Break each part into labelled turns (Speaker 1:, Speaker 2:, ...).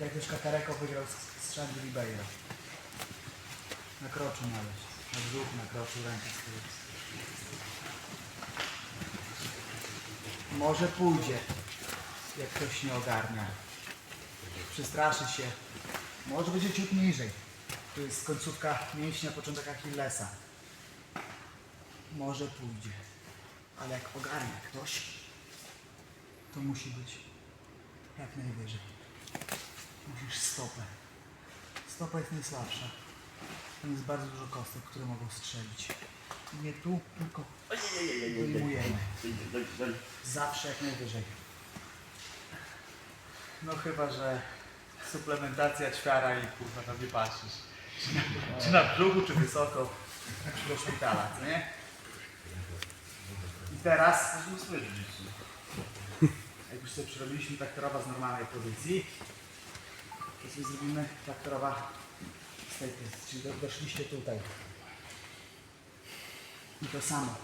Speaker 1: Jak też Kakareko wygrał Shandy Ribeiro. Na kroczu nawet. Na brzuch, na kroczu, rękę z. Może pójdzie, jak ktoś nie ogarnia. Przestraszy się. Może będzie ciut niżej. To jest końcówka mięśnia, początek Achillesa. Może pójdzie. Ale jak ogarnia ktoś, to musi być jak najwyżej. Musisz stopę. Stopa jest najsłabsza. Tam jest bardzo dużo kostek, które mogą strzelić. Nie tu, tylko wyjmujemy. Zawsze jak najwyżej. No chyba, że suplementacja ćwiara i kurwa tam nie patrzysz. Czy na, czy brzuchu, czy wysoko. Do szpitala, co nie? I teraz jak już sobie przerobiliśmy traktorowa z normalnej pozycji, to sobie zrobimy traktorowa z tej pozycji, czyli do, doszliście tutaj. I to samo.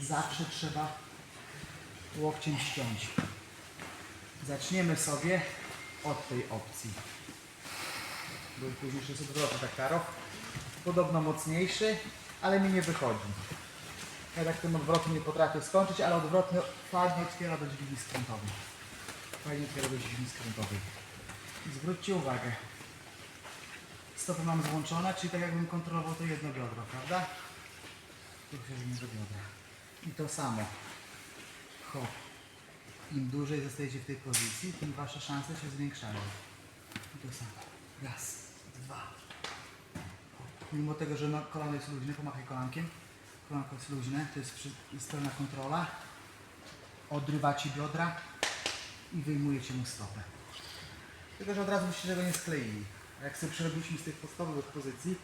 Speaker 1: Zawsze trzeba łokciem ściąć. Zaczniemy sobie od tej opcji. Był późniejszy jest odwrotny taktarow. Podobno mocniejszy, ale mi nie wychodzi. Ja tak tym odwrotem nie potrafię skończyć, ale odwrotny fajnie otwiera do dźwigni skrętowej. Fajnie otwiera do dźwigni skrętowej. Zwróćcie uwagę. Stopy mam złączone, czyli tak jakbym kontrolował to jedno biodro, prawda? Tu się do biodra. I to samo. Hop. Im dłużej zostajecie w tej pozycji, tym wasze szanse się zwiększają. I to samo. Raz, dwa. Mimo tego, że no, kolano jest luźne, pomachaj kolankiem. Kolanko jest luźne, to jest, przy, jest pełna kontrola. Odrywacie biodra i wyjmujecie mu stopę. Tylko, że od razu byście tego nie skleili. Jak sobie przerobiliśmy z tych podstawowych pozycji,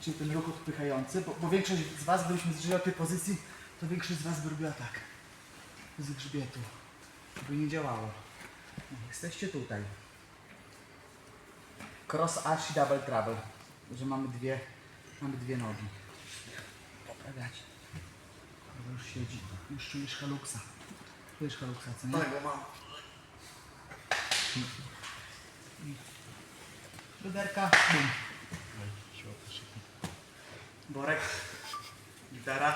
Speaker 1: czyli ten ruch odpychający, bo, bo większość z Was, gdybyśmy zżyli od tej pozycji, to większość z Was by robiła tak. Z grzbietu. By nie działało. Jesteście tutaj. Cross arch i double trouble. Że mamy dwie, mamy dwie nogi. Poprawiać. Dobra, już siedzi. Już czujesz haluksa. Czujesz haluksa, co nie?
Speaker 2: Tak, bo mam.
Speaker 1: Luderca, bum. Borec, gitara,